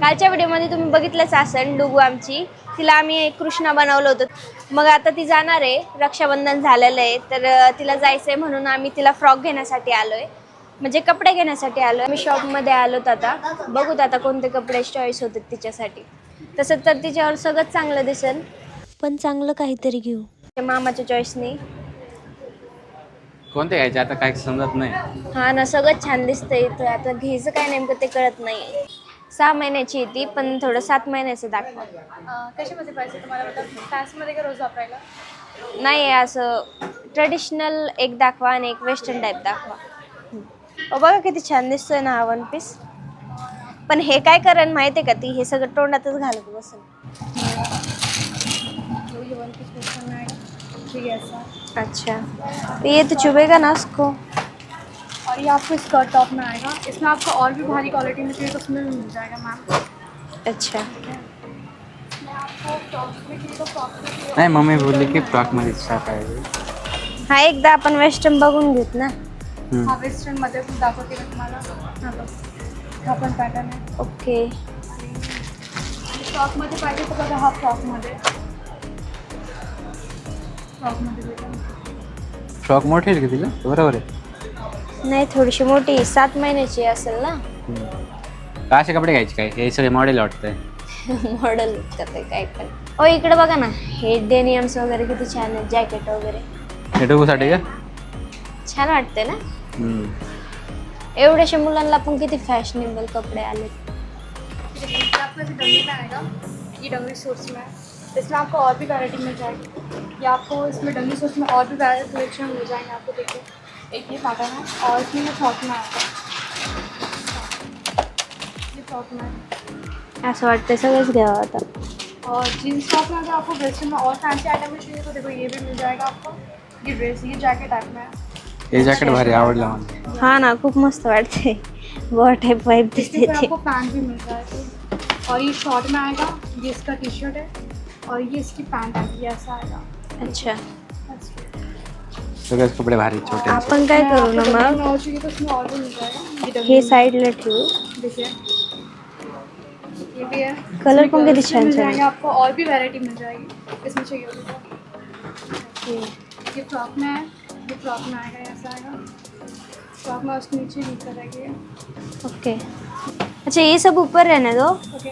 कालच्या व्हिडिओमध्ये तुम्ही बघितलंच असन डुगू आमची. तिला आम्ही एक कृष्णा बनवलं होतं. मग आता ती जाणार आहे. रक्षाबंधन झालेलं आहे. तर तिला जायचं आहे म्हणून आम्ही तिला फ्रॉक घेण्यासाठी आलो आहे म्हणजे कपडे घेण्यासाठी आलो आम्ही शॉपमध्ये आलोत आता. बघूत आता कोणते कपडे चॉईस होतात तिच्यासाठी. तसं तर तिच्यावर सगळंच चांगलं दिसेल. पण चांगलं काहीतरी घेऊ. मामाच्या चॉईसने कोणते घ्यायचे? आता काय समजत नाही. हा ना सगळं छान दिसतंय. इथं आता घ्यायचं काय नेमकं ते कळत नाही सहा महिन्याची आहे ती पण थोडं सात महिन्याचं दाखवा. कशामध्ये पाहिजे तुम्हाला? मतलब फॅन्सीमध्ये का रोज वापरायला? नाही असं ट्रेडिशनल एक दाखवा आणि एक वेस्टर्न टाईप दाखवा. अहो, बघा किती छान दिसतोय ना हा वन पीस पण हे काय करेन माहिती आहे का ती? हे सगळं तोंडातच घालत बसेल. तो ये वन पीस वेस्टर्न में आएगा ठीक है ऐसा अच्छा. तो ये तो चुभेगा ना उसको और ये आपको स्कर्ट टॉप में आएगा। इसमें आपको और भी भारी क्वालिटी में चाहिए तो उसमें भी मिल जाएगा मैम अच्छा। नाही मम्मी बोलली की फ्रॉकमध्ये इच्छा पाहिजे हा एकदा आपण वेस्टर्न बघून घेत ना। हम्म. हा वेस्टर्नमध्ये पण दाखवते मी तुम्हाला हा पण पॅटर्न आहे ओके। फ्रॉकमध्ये पाहिजे तर बघा हा फ्रॉकमध्ये फ्रॉकमध्ये फ्रॉक मोठे आहे का तिला बरोबर आहे नाही थोडीशी मोठी सात महिन्याची असेल ना? हम्म. का असे कपडे घ्यायचे काय? हे सगळे मॉडेल वाटतंय. मॉडेल करते काय पण. ओ इकडे बघा ना. हे डेनियम्स वगैरे किती छान आहेत जॅकेट वगैरे. हे डोकूसाठी का? छान वाटते ना? हम्म. एवढ्याशा मुलांना पण किती फॅशनेबल कपडे आले ये आपका जो डंगी में आएगा ये डंगी सूट्स में है इसमें आपको और भी वैरायटी मिल जाएगी। या आपको इसमें डंगी सूट्स में और भी वैरायटी कलेक्शन मिल जाएँगे आपको देखिए एक ये पैटर्न है और इसमें ये फ्रॉक में आएगा ये फ्रॉक में असं वाटतं सगळंच घ्यावं आता और जीन्स टॉप में अगर आपको वेस्टर्न में और फैंसी आइटम में चाहिए तो देखो ये भी मिल जाएगा आपको। ये ड्रेस ये जैकेट टाइप में है। हे जॅकेट भारी आवडलं मला हा ना खूप मस्त वाटते बॉ टाईप वाईब इसके दिसते ऊपर ती आपको पैंट भी मिल जाएगा। और ये शॉर्ट में आएगा ये इसका टी शर्ट है। और ये इसकी पैंट आएगी ऐसा आएगा। अच्छा. सगळेच कपडे भारी छोटे आपण काय करू ना मग? हे साईडला ठेवू. कलर पण किती भी छान मिल छान आपको और भी वैरायटी मिल जाएगी इसमें चाहिए ये फ्रॉक में है ये फ्रॉक में आएगा ऐसा आएगा फ्रॉक में उसके नीचे ओके अच्छा ये सब ऊपर रहने दो। ओके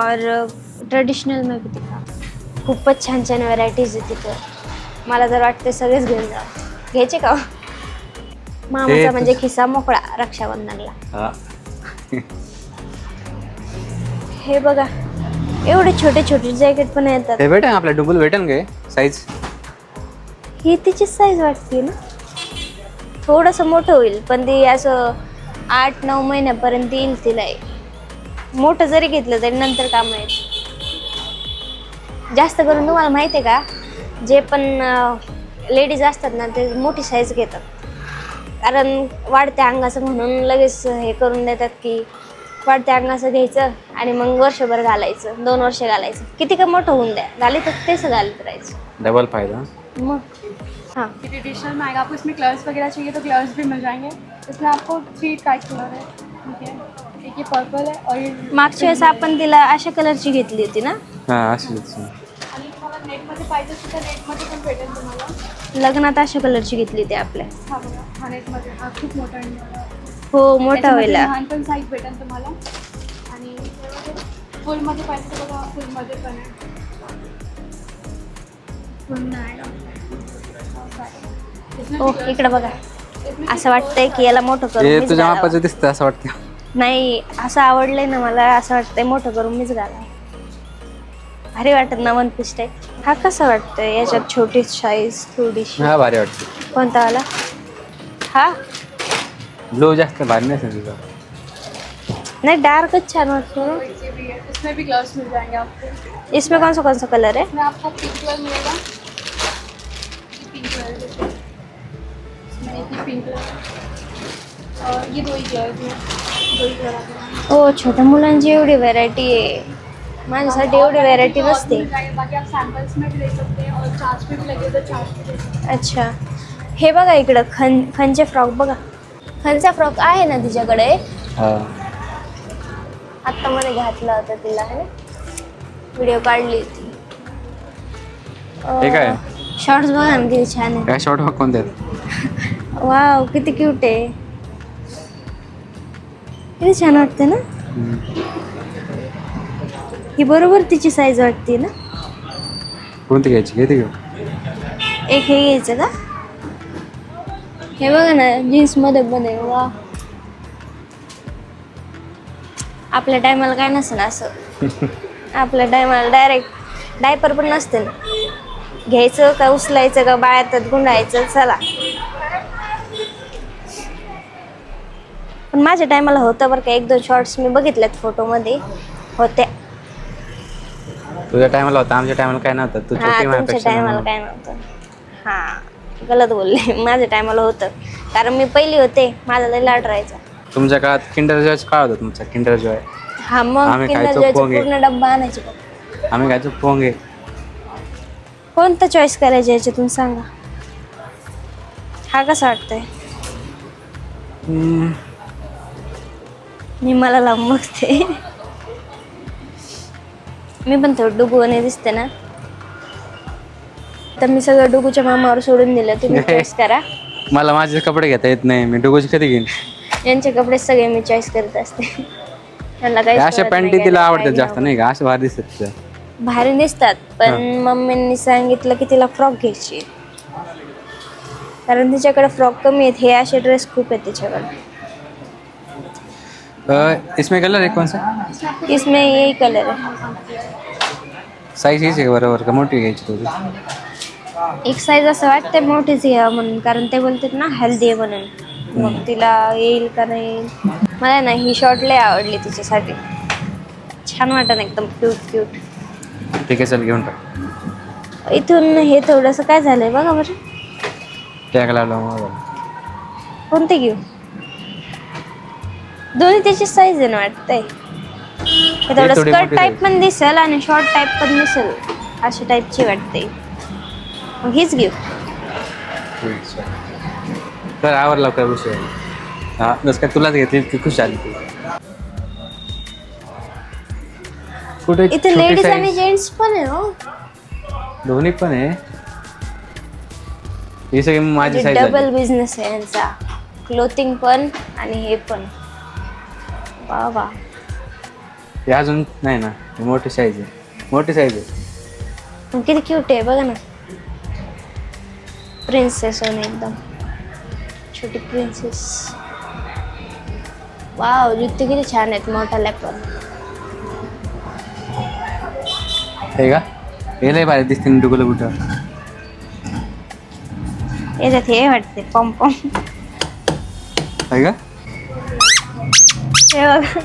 और uh, ट्रेडिशनल में भी दिखा। खूपच छान छान व्हरायटीज आहे तिथं मला तर वाटते सगळेच घेऊन जा घ्यायचे का? मामाचा म्हणजे खिसा मोकळा रक्षाबंधनला. हा. बघा एवढे छोटे छोटे जॅकेट पण येतात. हे भेटेन आपल्या डबल भेटेन काय साईज ही तिची साईज वाटते ना? थोडंसं मोठं होईल पण ती असं आठ नऊ महिन्यापर्यंत येईल तिला. मोठं जरी घेतलं तरी नंतर काम येईल जास्त करून तुम्हाला माहिती आहे का? जे पण लेडीज असतात ना ते मोठी साईज घेतात. कारण वाढत्या अंगाचं म्हणून लगेच हे करून देतात की वाढत्या अंगाचं घ्यायचं आणि मग वर्षभर घालायचं दोन वर्ष घालायचं. किती का मोठं होऊन द्या घालीत तेच घालत राहायचं. डबल फायदा. मग? हां. ये ट्रेडिशनल में आएगा आपको इसमें कलर्स वगैरह चाहिए तो कलर्स भी मिल जाएंगे इसमें आपको थ्री टाइप कलर है ठीक है एक ये पर्पल है और ये मागच्या वेळेस आपण तिला अशा कलरची घेतली होती ना? हा अशीच आणि पाहिजे असेल तर नेटमध्ये पण भेटेल तुम्हाला. लग्नात अशा कलरची घेतली होती आपल्या. हा बघा हा नेटमध्ये हा खूप मोठा आहे. मला. हो मोठा त्याच्यामध्ये व्हायला. लहान पण साईज भेटेल तुम्हाला. आणि फुलमध्ये पाहिजे तर बघा फुलमध्ये पण आहे. फुल नाही. ओ इकडे बघा. असं वाटतंय की याला मोठं करून हे मीच तुझ्या घालावं. मापाचं दिसतं असं वाटतं नाही असं आवडलंय ना मला असं वाटतंय मोठं करून मीच घाला भारी वाटत ना वन पीस टाईप हा कसा वाटतोय याच्यात छोटी साईज थोडीशी हा भारी वाटतं कोणता वाला? हा? ब्लू जास्त भारी नाही तुझा नाही डार्कच छान वाटतो ना है इसमें भी ग्लव्स मिल जाएँगे आपको। इसमें कौन सा कौन सा कलर है? इसमें आपको पिंक कलर मिलेगा। ये पिंक कलर इसमें एक ही पिंक कलर है। और ये दो ही कलर दो ही कलर आते हैं हो छोट्या मुलांची एवढी व्हरायटी आहे माझ्यासाठी एवढी व्हरायटी नसते. मिल जाएगा। बाकी आप सैम्पल्स में भी ले सकते हैं और चार्ज पे भी लगे तो चार्ज पे ले सकते अच्छा. हे बघा इकडं खन खनचे फ्रॉक बघा. खनचा फ्रॉक आहे ना तिच्याकडे? हा. आत्ता मध्ये घातला होता तिला व्हिडिओ काढली होती. हे काय? शॉर्ट्स बघा ना किती छान आहे काय शॉर्ट बघ कोणते? वाव किती क्यूट आहे. किती छान वाटते ना. ही बरोबर तिची साईज वाटते ना? कोणती घ्यायची? घेते घेऊ एक हे घ्यायचं का? हे बघा ना जीन्समध्ये पण आहे. वा. आपल्या टायमाला काय नसेल असं. आपल्या टायमाला डायरेक्ट डायपर पण नसते ना. घ्यायचं का उचलायचं का बाळ्यात गुंडायचं चला. पण माझ्या टायमाला होतं बरं का एक दोन शॉर्ट्स मी बघितल्यात फोटोमध्ये होत्या. तुझ्या टायमाला होता आमच्या टायमाला काय नव्हतं. तू हा छोटी तुमच्या माझ्यापेक्षा टायमाला. काय नव्हतं. हा गलत बोलले. माझ्या टायमाला होतं. कारण मी पहिली होते. माझा लय लाड राहायचा. तुमच्या काळात किंडर जॉयच काळ होता तुमचा किंडर जॉय हा मग आम्ही किंडर खायचो जॉयचा पोंगे. पूर्ण डब्बा आणायचे बघ. आम्ही खायचो पोंगे. कोणतं चॉईस करायचे याच्यातून सांगा? हा कसा वाटतंय? हम्म. मी मला लांब बघते. मी पण थोडं डुगूने दिसते ना. तर मी सगळं डुगूच्या मामावर सोडून दिलं. तुम्ही चॉईस करा. मला माझे कपडे घेता येत नाही. मी डुगोची कधी घेईन? यांचे कपडे सगळे मी चॉईस करत असते. त्यांना काही अशा पॅन्टी तिला आवडतात जास्त नाही का? असे भारी दिसतात. भारी दिसतात पण मम्मींनी सांगितलं की तिला फ्रॉक घ्यायची. कारण तिच्याकडे फ्रॉक कमी आहेत. हे असे ड्रेस खूप आहेत तिच्याकडे. इसमें कलर है कौन सा? इसमें यही कलर है। साईज हीच आहे बरोबर का? मोठी घ्यायची तुझी एक साईज असं वाटते मोठीच घ्यावं म्हणून कारण ते बोलतात ना हेल्दी आहे म्हणून. मग तिला येईल का नाही? येईल मला ना ही शॉर्ट लय आवडली तिच्यासाठी. छान वाटत एकदम क्यूट क्यूट ठीक आहे चल घेऊन टाक. इथून हे थोडंसं काय झालंय बघा बरं. टॅग लावला कोणते घेऊ? दोन्ही त्याची साईज आहे ना वाटतंय. थोडं थोडी स्कर्ट मोठी टाईप size. पण दिसेल आणि शॉर्ट टाईप पण दिसेल. अशा टाईपची वाटते मग हीच घेऊ. तर आवर लवकर विषय हा जसं काय तुलाच घेतली ती खुश आली ती. कुठे इथे छोटी लेडीज size? आणि जेंट्स पण आहे हो. दोन्ही पण आहे? ही सगळी माझी साईज डबल बिझनेस आहे यांचा. क्लोथिंग पण आणि हे पण. वा वा हे अजून नाही ना ही मोठी साईज आहे. मोठी साईज आहे. मग किती क्यूट आहे बघा ना. प्रिन्सेस होणे एकदम. छोटी प्रिन्सेस वाव जुत्ते किती छान आहेत मोठ्याला पण हे का? हे लय भारी दिसते डुगलं कुठं याच्यात हे वाटते पम पम आहे का? हे बघा.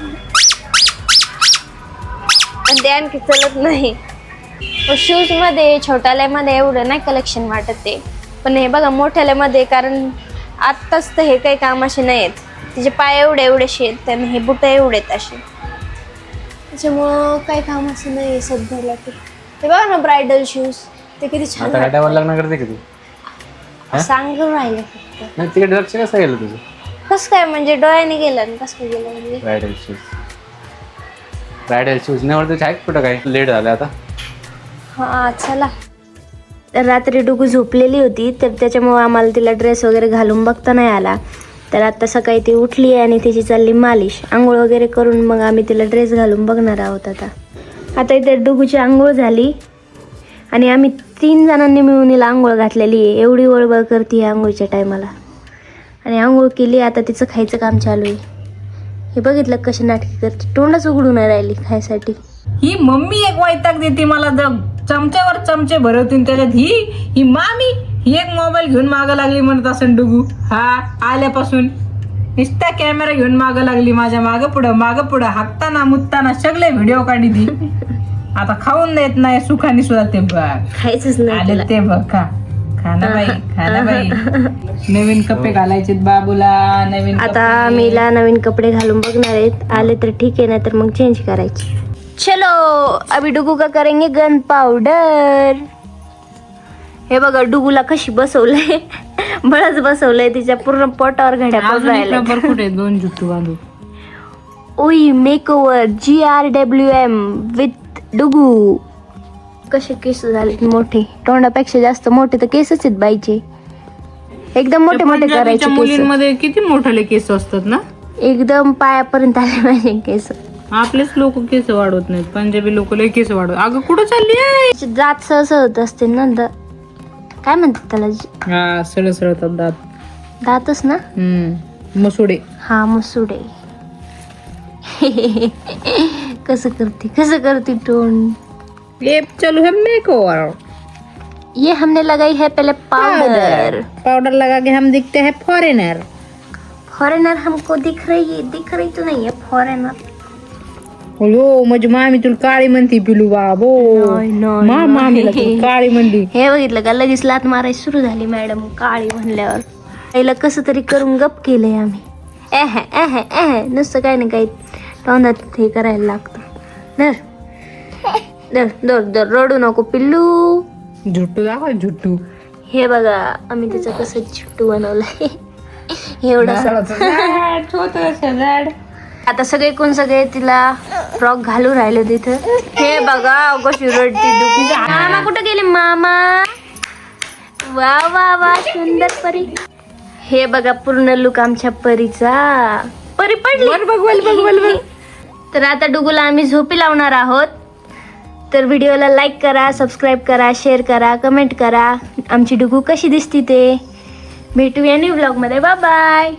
पण ते आणखी चलत नाही. शूजमध्ये छोट्याल्यामध्ये एवढं नाही कलेक्शन वाटत ते. पण हे बघा मोठ्याल्यामध्ये कारण आत्ताच तर हे काही कामाचे नाही आहेत तिचे पाय एवढे एवढे शेत आणि हे बुट एवढे आहेत असे. त्याच्यामुळं काही कामाचं नाही आहे सध्याला ते. ते बघा ना ब्रायडल शूज ते किती छान आता गाड्यावर लग्न करते का तू? वाटतात. सांगून राहिले फक्त. नाही तिकडे लक्ष कसं गेलं तुझं? कसं काय म्हणजे डोळ्याने गेलं आणि कसं काय गेलं म्हणजे? ब्रायडल शूज ब्रायडल शूज नाही आवडत आहे कुठं काय? लेट झालं आता. हा चला. तर रात्री डुगू झोपलेली होती तर त्याच्यामुळे आम्हाला तिला ड्रेस वगैरे घालून बघता नाही आला. तर आता सकाळी ती उठली आणि तिची चालली मालिश. आंघोळ वगैरे करून मग आम्ही तिला ड्रेस घालून बघणार आहोत आता. आता इथे डुगूची आंघोळ झाली. आणि आम्ही तीन जणांनी मिळून हिला आंघोळ घातलेली आहे. एवढी वळवळ करते आंघोळीच्या टायमाला आणि आंघोळ केली आता तिचं खायचं काम चालू आहे. हे बघितलं कशी नाटकी करते? तोंडच उघडून नाही राहिली खायसाठी. ही मम्मी एक वैताग देते मला जग चमच्यावर चमचे भरवतील त्याच्यात ही ही मामी ही एक मोबाईल घेऊन मागं लागली म्हणत असं डुगू. हा आल्यापासून. नुसता कॅमेरा घेऊन मागं लागली माझ्या मागं पुढं मागं पुढं हाकताना मुतताना सगळे व्हिडिओ काढी ती आता खाऊन देत नाही सुखाने सुद्धा ते बघ. खायचंच नाही आले. ते बघ खा. नवीन कपडे घालायचे बाबूला नवीन आता. मीला नवीन कपडे घालून बघणार आहेत. आले तर ठीक आहे ना तर मग चेंज करायचे. चलो अभी डुगू का करेंगे गन पावडर हे बघा डुगूला कशी बसवलंय. बळच बसवलंय तिच्या पूर्ण पोटावर घड्या कुठे दोन जुट्टू बांधू? ओई makeover G R W M with Dugu. कसे केस झाले? मोठे. तोंडापेक्षा जास्त मोठे तर केसच आहेत बाईचे. एकदम मोठे मोठे करायचे केस. मुलींमध्ये किती मोठाले केस असतात ना? एकदम पायापर्यंत आले माझे केस. आपलेच लोक केस वाढवत नाहीत. पंजाबी लोक लय केस वाढवत. अगं कुठं चालली आहे? दात सहसा होत असते ना द काय म्हणतात त्याला? हा सरळ सरळतात दात. दातच ना? हम्म मसुडे. हा मसुडे. कसं करते? कसं करते तोंड? ये चलो है मेकओवर ये हमने लगाई है पहले पाउडर। पाउडर। लगा के हम दिखते हैं फॉरेनर। फॉरेनर हमको दिख रही है दिख रही तो नहीं है फॉरेनर। हो माझी मामी तुला काळी म्हणती पिलू बाबो। मा नाही. तुला काळी म्हणली हे बघितलं का लगेच लात मारायची सुरू झाली मॅडम काळी म्हणल्यावर. पहिलं कसं तरी करून गप केलंय आम्ही. एह एह एह नुसतं काही ना काही तोंडात हे करायला लागतं. धर. धर धर धर रडू नको पिल्लू. झुट्टू दाखव झुट्टू. हे बघा आम्ही तिचं कसं चिट्टू बनवलंय. एवढं झाड आता सगळे कोण सगळे तिला फ्रॉक घालून राहिले तिथं? हे बघा कशी रडती दुखी मामा कुठं गेले मामा? वा वा वा सुंदर परी. हे बघा पूर्ण लुक आमच्या परीचा. परी पडली. तर आता डुगूला आम्ही झोपी लावणार आहोत. तर व्हिडिओला लाईक करा सबस्क्राईब करा शेअर करा कमेंट करा. आमची डुगू कशी दिसती ते? भेटूया न्यू ब्लॉगमध्ये बाय बाय